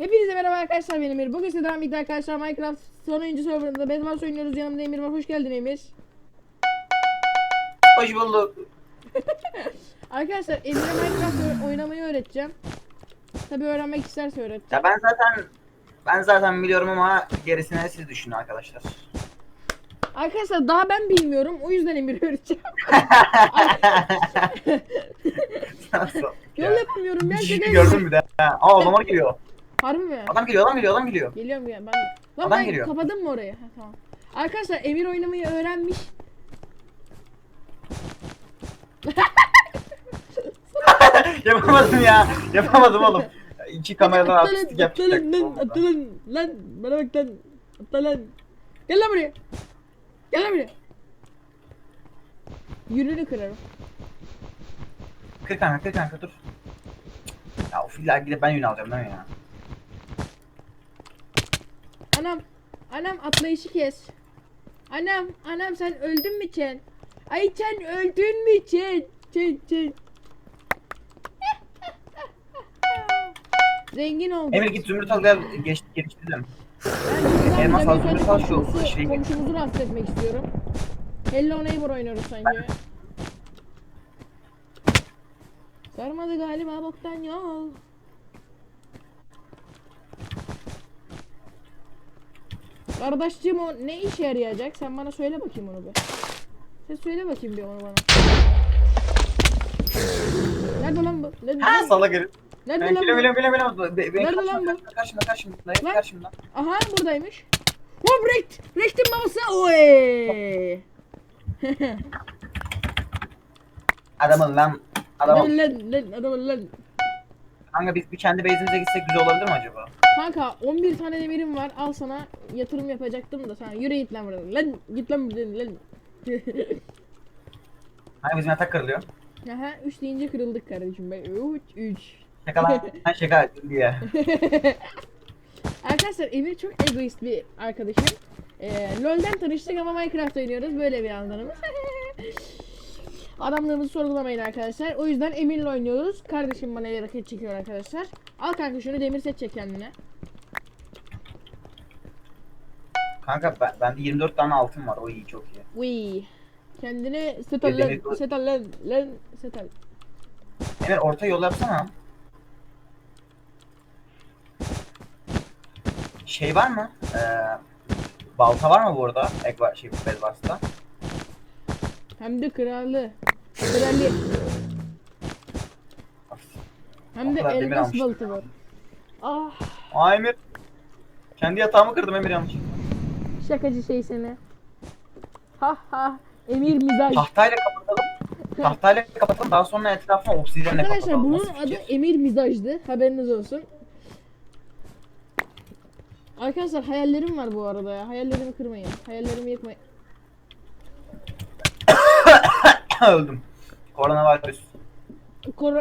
Hepinize merhaba arkadaşlar benim Emir. Bugün size devam birlikte arkadaşlar Minecraft sonuncu serverında Bedwars oynuyoruz. Yanımda Emir var. Hoş geldin Emir. Hoş bulduk. Arkadaşlar Emir'e Minecraft oynamayı öğreteceğim. Tabi öğrenmek isterse öğreteceğim. Ya ben zaten ben zaten biliyorum ama gerisini siz düşünün arkadaşlar. Arkadaşlar daha ben bilmiyorum. O yüzden Emir'e öğreteceğim. Yol yapamıyorum ya. Bir şey gördün mü de? Aa adamlar geliyor. Harbi mi? Adam geliyor, adam geliyor, adam geliyor. Geliyorum ya ben. Lan Adam ben geliyor. kapadım mı orayı? Ha, tamam. Arkadaşlar Emir oynamayı öğrenmiş. Yapamadım ya. Yapamadım oğlum. İki kameradan artistik atla lan, atla lan, lan, bana bak lan, atla lan. Gel lan buraya. Gel lan buraya. Yürünü kırarım. Kır kanka, kır kanka dur. Ya of illa gidip ben yün alacağım değil mi ya? Anam, anam atlayışı kes. Anam, anam sen öldün mü Çen? Ay Çen öldün mü Çen? Çen, Çen. Zengin oldum. Emir git zümrüt al gel geç, geliştirelim. Elmas al, zümrüt al, şu şeyi- Komşumuzu rahatsız etmek istiyorum. Hello Neighbor oynuyoruz sanki. Sarmadı galiba boktan yol. Kardeşciğim o ne işe yarayacak? Sen bana söyle bakayım onu bir. Sen söyle bakayım bir onu bana. Nerede lan bu? Nerede, Ha salak herif. nerede Ben lan bu? biliyorum. Be- be- Nerede lan bu? Karşımda karşımda Lan. karşımda. Aha buradaymış. Hop rekt. Rektin babası. Oy. Adamın lan. Adamın. Adamın lan lan adamın lan. Kanka biz bir kendi base'imize gitsek güzel olabilir mi acaba? Kanka 11 tane demirim var. Al sana yatırım yapacaktım da sana. Yürü git lan buradan. Lan git lan buradan lan. Hani bizim yatak kırılıyor. Aha 3 deyince kırıldık kardeşim. Ben 3 3. Şaka lan. Ben şaka diye. Arkadaşlar Emir çok egoist bir arkadaşım. Ee, LoL'den tanıştık ama Minecraft oynuyoruz. Böyle bir anlarımız. Adamlığımızı sorgulamayın arkadaşlar. O yüzden Emir'le oynuyoruz. Kardeşim bana hareket çekiyor arkadaşlar. Al kanka şunu demir set çek kendine. Kanka ben, bende 24 tane altın var. O iyi çok iyi. Uy. Kendine set al Bir demir lan. kılıç. Set al lan. Lan set al. Emir orta yol yapsana. Şey var mı? Ee, balta var mı bu arada? Ekva şey Bedwars'ta. Hem de kralı. Kralı. Hem de O kadar demir elmas almıştım. baltı var. Ah Aa Emir. Kendi yatağımı kırdım Emir yanlış. Şakacı şey seni. Ha ha. Emir mizaj. Tahtayla kapatalım. Tahtayla kapatalım. Daha sonra etrafına Arkadaşlar kapatalım. bunun Nasıl adı fikir? Emir Mizaj'dı. Haberiniz olsun. Arkadaşlar hayallerim var bu arada ya. Hayallerimi kırmayın. Hayallerimi yıkmayın. Öldüm. Koronavirüs. Cor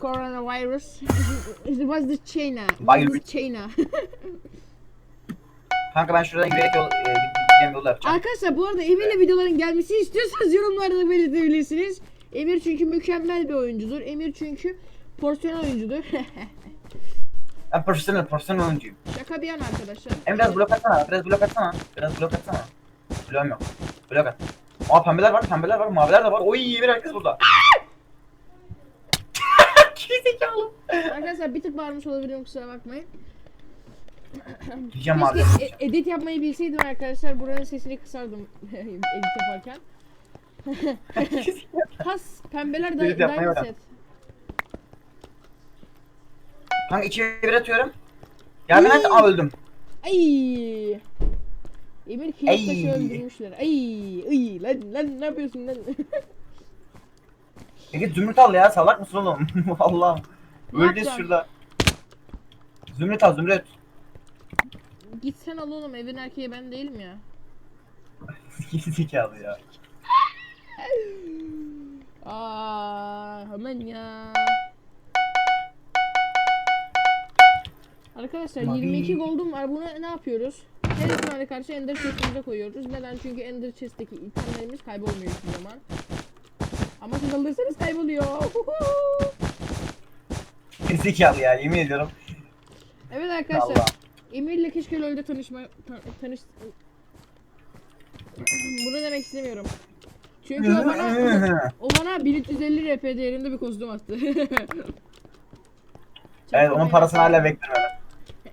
coronavirus. It was the China. It was Virus. the China. Kanka ben şuradan yürüyerek yol, e, gideceğim yolu yapacağım. Arkadaşlar bu arada Emir'le videoların gelmesini istiyorsanız yorumlarda belirtebilirsiniz. Emir çünkü mükemmel bir oyuncudur. Emir çünkü porsiyonel oyuncudur. Ben profesyonel, profesyonel oyuncuyum. Şaka bir yana arkadaşlar. Hem biraz blok atsana, biraz blok atsana. Biraz blok atsana. Bloğum yok. Blok at. Aa pembeler var, pembeler var, maviler de var. Oy bir herkes burada. Gerizekalı. Arkadaşlar bir tık bağırmış olabilirim kusura bakmayın. Diyeceğim abi. Keşke e- edit yapmayı bilseydim arkadaşlar buranın sesini kısardım edit yaparken. Has pembeler da Edit yapmayı diamond öğren. set. Kanka içeri bir atıyorum. Yardım et, aa öldüm. Ay. Emir kilit Ay. taşı öldürmüşler. Ay, ay lan lan ne yapıyorsun lan? Peki zümrüt al ya, salak mısın oğlum? Allah'ım. Ne yapacağım? şurada. Zümrüt al, zümrüt. Git sen al oğlum evin erkeği ben değilim ya. Gerizekalı ya. Aa, hemen ya. Arkadaşlar Mavi. 22 gold'um var. Buna ne yapıyoruz? Her ihtimale karşı Ender Chest'imize koyuyoruz. Neden? Çünkü Ender Chest'teki itemlerimiz kaybolmuyor hiçbir zaman. Ama siz alırsanız kayboluyor. Gerizekalı ya, yemin ediyorum. Evet arkadaşlar. Allah. Emir'le keşke LoL'de tanışma ta- tanış Bunu demek istemiyorum. Çünkü o bana o bana 1350 RP değerinde bir kostüm attı. evet onun parasını hala bekliyorum.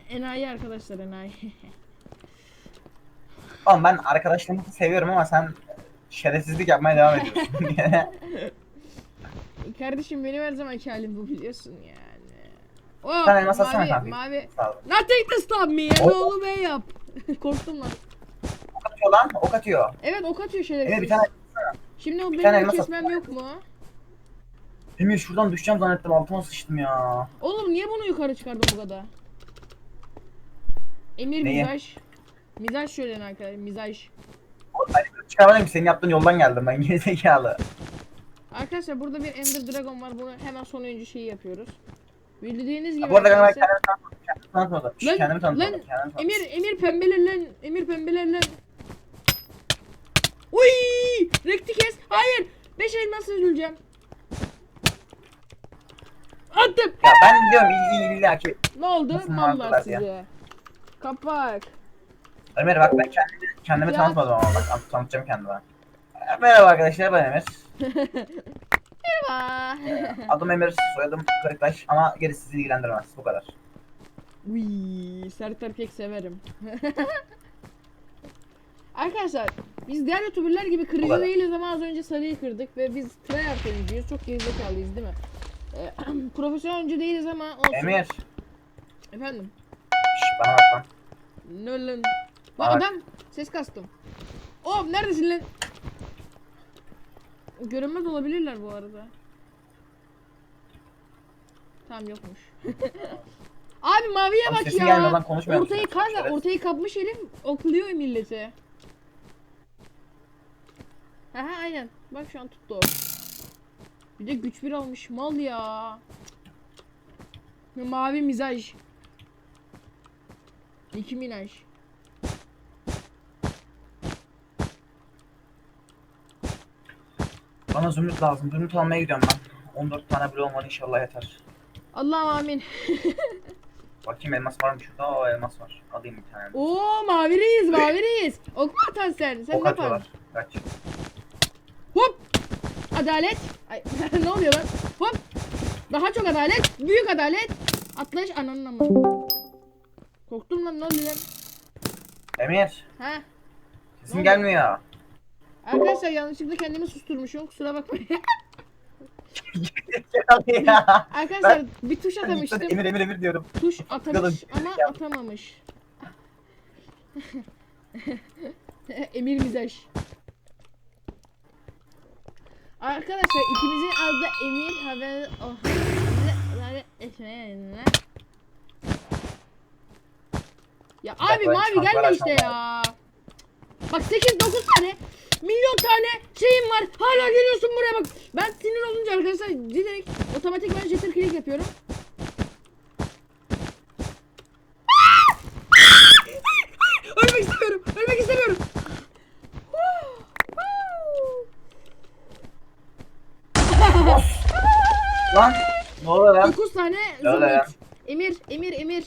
Enayi arkadaşlar enayi. Oğlum ben arkadaşlarımı seviyorum ama sen şerefsizlik yapmaya devam ediyorsun. Kardeşim benim her zamanki halim bu biliyorsun yani. Oh, Sen elmas atsana mavi, kanka. mavi. Sağ ol. Nothing to stop me. O- Ne oğlum ben yap. Korktum lan. Ok atıyor lan, ok atıyor. Evet ok atıyor şerefsiz. Emir bir tane Şimdi o bir benim tane de elmas kesmem yok mu? Emir şuradan düşeceğim zannettim altıma sıçtım ya. Oğlum niye bunu yukarı çıkardın bu kadar? Emir Neyi? mizaj. Mizaj söyleyin arkadaşlar. Mizaj. Oğlum ben çıkarmadım ki senin yaptığın yoldan geldim ben gerizekalı. Arkadaşlar burada bir Ender Dragon var. Bunu hemen sonuncu şeyi yapıyoruz. Bildiğiniz gibi Bu arada kanka kendimi tanıtmadım. Kendimi Lan, Kendimi tanıtmadım. lan, Kendimi. Emir Emir pembeler lan. Emir pembeler lan. Uy! Rekti kes. Hayır. 5 elmas üzüleceğim. Attım. Ya ben diyorum illa illa ki. Ne oldu? Mallar mantılar ya? size. Kapak. Ömer bak ben kendimi, kendimi Ya. tanıtmadım ama bak tanı- tanıtacağım kendime. Merhaba arkadaşlar ben Emir. Merhaba. Adım Emir, soyadım Kırıktaş ama gerisi sizi ilgilendirmez. Bu kadar. Uy, sert erkek severim. Arkadaşlar biz diğer youtuberlar gibi kırıcı değiliz ama az önce sarıyı kırdık ve biz tryhard oyuncuyuz. Çok gerizekalıyız değil mi? Ee, profesyonel oyuncu değiliz ama olsun. Emir. Efendim. Şş, bana bak lan. Nolan. Bu Bak. adam ses kastım. Oh neredesin lan? Görünmez olabilirler bu arada. Tamam yokmuş. Abi maviye Oğlum bak sesin ya. lan? Ortayı kanka ortayı kapmış herif okluyor milleti. Aha aynen. Bak şu an tuttu o. Bir de güç bir almış mal ya. Mavi mizaj. Nicki Minaj. Bana zümrüt lazım. Zümrüt almaya gidiyorum ben. 14 tane bloğum var inşallah yeter. Allah'ım amin. Bakayım elmas var mı şurada? Oo elmas var. Alayım bir tane. Oo mavi reis mavi reis. Ok mu atan sen? Sen ok ne yapan? Kaç. Hop. Adalet. Ay ne oluyor lan? Hop. Daha çok adalet. Büyük adalet. Atlayış ananın ama. Korktum lan ne oluyor lan? Emir. Ha? Sesin gelmiyor. Arkadaşlar yanlışlıkla kendimi susturmuşum. Kusura bakmayın. ya. Arkadaşlar bir tuş atamıştım. Emir Emir Emir diyorum. Tuş atamış ama atamamış. Emir mizaj. Arkadaşlar ikimizin adı da Emir haber oh. Ya abi mavi gelme işte ya. Bak 8 9 tane milyon tane şeyim var. Hala geliyorsun buraya bak. Ben sinir olunca arkadaşlar direkt otomatik ben jitter click yapıyorum. Ölmek istemiyorum. Ölmek istemiyorum. Lan. Ne oluyor lan? 9 tane ya. zümrüt. Emir, Emir, Emir.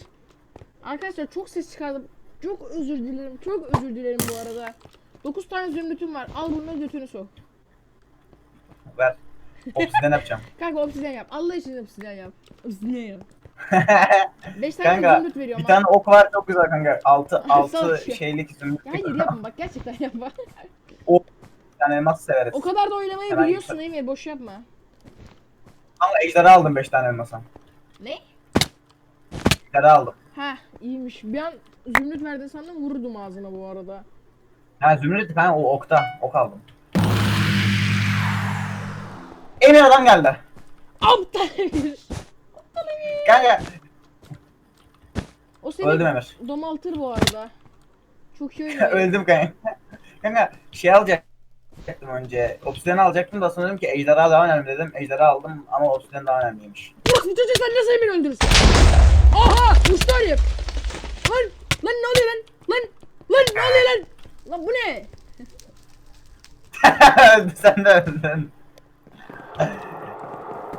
Arkadaşlar çok ses çıkardım. Çok özür dilerim. Çok özür dilerim bu arada. 9 tane zümrütüm var. Al bunu götünü sok. Ver. Obsiden yapacağım. Kanka obsidyen yap. Allah için obsidyen yap. Obsidyen yap. 5 tane kanka zümrüt veriyorum. bir tane ok var çok güzel kanka. 6 Sağ ol 6 ya. şeylik zümrüt. Ya hayır yapma bak gerçekten yapma. Bir tane elmas severiz. o kadar da oynamayı Hemen biliyorsun Emir boş yapma. Ama ejderi aldım 5 tane elmasa. Ne? Ejderi aldım. Ha iyiymiş. Bir an zümrüt verdin sandım vururdum ağzına bu arada. Ha zümrüt kanka o okta. Ok aldım. Emir adam geldi. Aptal Emir. Kanka O seni öldüm Emir. domaltır bu arada. Çok iyi oynuyor. öldüm kanka. Kanka şey alacaktım önce. Obsidian alacaktım da sonra dedim ki ejderha daha önemli dedim. Ejderha aldım ama obsidian daha önemliymiş. Bak bu çocuğu sen nasıl Emir öldürürsün? Aha! Uçtu herif. Lan! Lan ne oluyor lan? Lan! Lan ne oluyor lan? Lan bu ne? Öldü sen de öldün.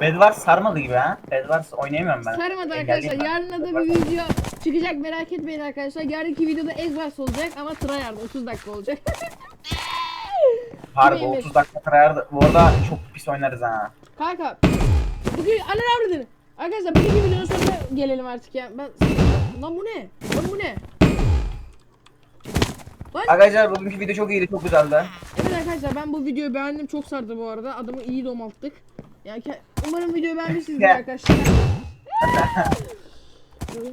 Bedwars sarmadı gibi ha. Bedwars oynayamıyorum ben. Sarmadı arkadaşlar. Yarın da bir video Çıkacak merak etmeyin arkadaşlar. Yarınki videoda Xbox olacak ama tryhard 30 dakika olacak. Harbi Yemin. 30 dakika kırardı. Bu arada çok pis oynarız ha. Kanka bugün anne avradını. Arkadaşlar bugünkü videonun sonuna gelelim artık ya. Ben lan bu ne? Lan bu ne? Lan Arkadaşlar bugünkü video çok iyiydi, çok güzeldi. evet arkadaşlar ben bu videoyu beğendim. Çok sardı bu arada. Adamı iyi domalttık. Yani ke- umarım videoyu beğenmişsinizdir Ya. arkadaşlar.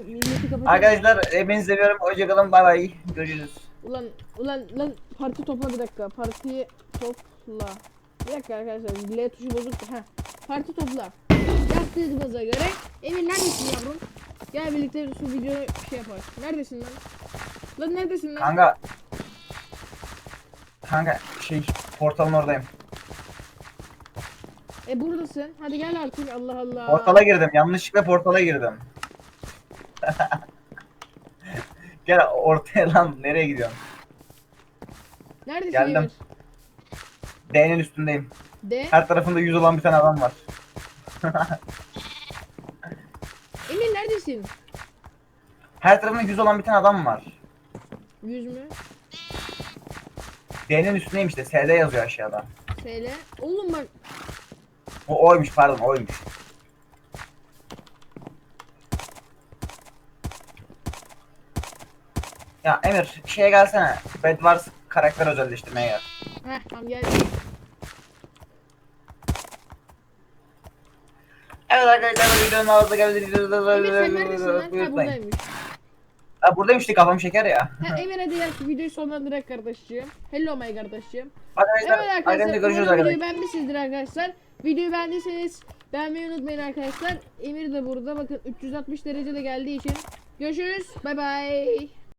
Milleti kapatalım. Arkadaşlar hepinizi seviyorum. Hoşçakalın. Bay bay. Görüşürüz. Ulan ulan lan parti topla bir dakika. Partiyi topla. Bir dakika arkadaşlar. L tuşu bozuk. da. Heh. Parti topla. Yaptığımıza göre Emir neredesin yavrum? Gel birlikte şu videoyu şey yapar. Neredesin lan? Lan neredesin lan? Kanka. Kanka şey portalın oradayım. E buradasın. Hadi gel artık. Allah Allah. Portala girdim. Yanlışlıkla portala girdim. Gel ortaya lan. Nereye gidiyorsun? Neredesin Geldim. Emir? D'nin üstündeyim. De. Her tarafında yüz olan bir tane adam var. Emir neredesin? Her tarafında yüz olan bir tane adam var. Yüz mü? D'nin üstündeyim işte. SD yazıyor aşağıda. Söyle. Oğlum bak. O oymuş pardon oymuş. Ya Emir şeye gelsene. Bedwars karakter özelleştirmeye gel. Heh tamam gel. Evet arkadaşlar videonun ağzına geldi. Emir sen neredesin lan? Ha buradaymış. Ha buradayım işte kafam şeker ya. Ha Emir hadi şu videoyu sonlandırak kardeşciğim. Hello my kardeşciğim. Arkadaşlar, Evet arkadaşlar umarım videoyu beğenmişsinizdir arkadaşlar. Videoyu beğendiyseniz beğenmeyi unutmayın arkadaşlar. Emir de burada bakın 360 derece de geldiği için. Görüşürüz. Bay bay.